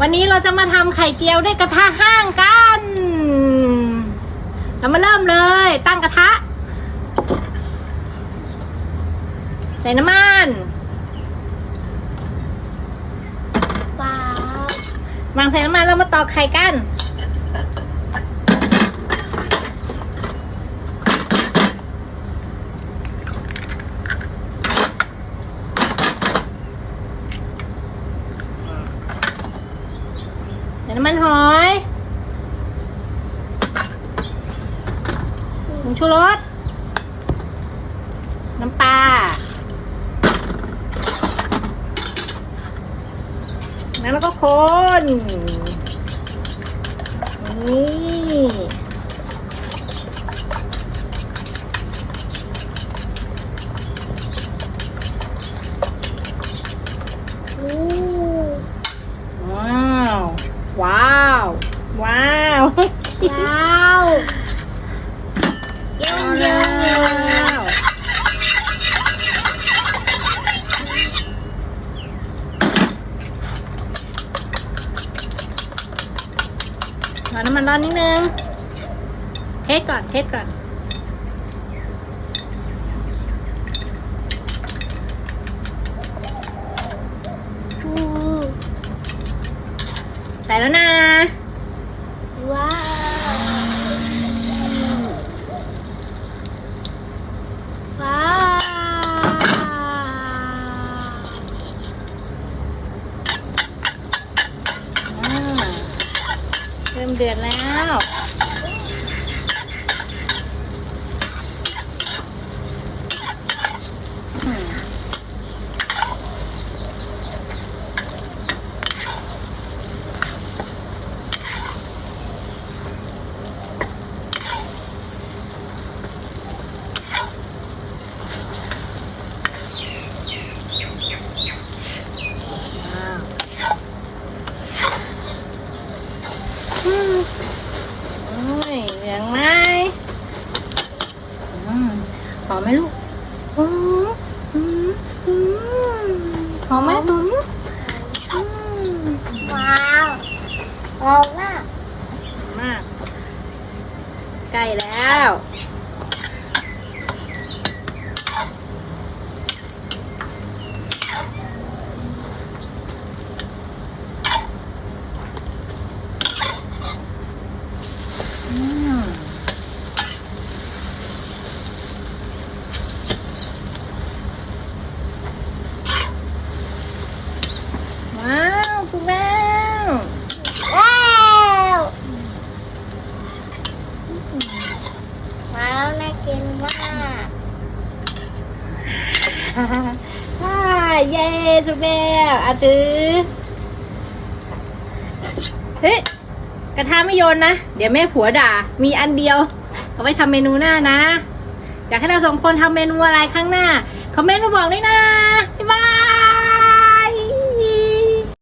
วันนี้เราจะมาทำไข่เจียวด้วยกระทะห้างกัน เรามาเริ่มเลย ตั้งกระทะ ใส่น้ำมันว้าววางใส่น้ำมันเรามาตอกไข่กัน มันหอยผงชูรส น้ำปลา แล้วก็คน นี่อู้ว้าว ว้าว ว้าวว้าวเยี่ยมเยี่ยมเยี่ยมรอน้ำมันร้อนนิดนึง เทสก่อน เทสก่อน อืม ใส่แล้ ว้าวว้าวเริ่มเดือดแล้ว โอ้ยเหลืองไหมอืมหอมไหมลูกอืมอืมอืมหอมไหมสุนอืมว้าวว้าวมากมาก ใกล้แล้ว อืม ว้าวสุกแล้วว้าวว้าวน่ากินมากฮ่าเย้สุกแล้วอาตือเฮ้ยกระทะไม่โยนนะ เดี๋ยวแม่ผัวด่า มีอันเดียว เอาไว้ทำเมนูหน้านะ อยากให้เราสองคนทำเมนูอะไรข้างหน้า คอมเมนต์มาบอกด้วยนะ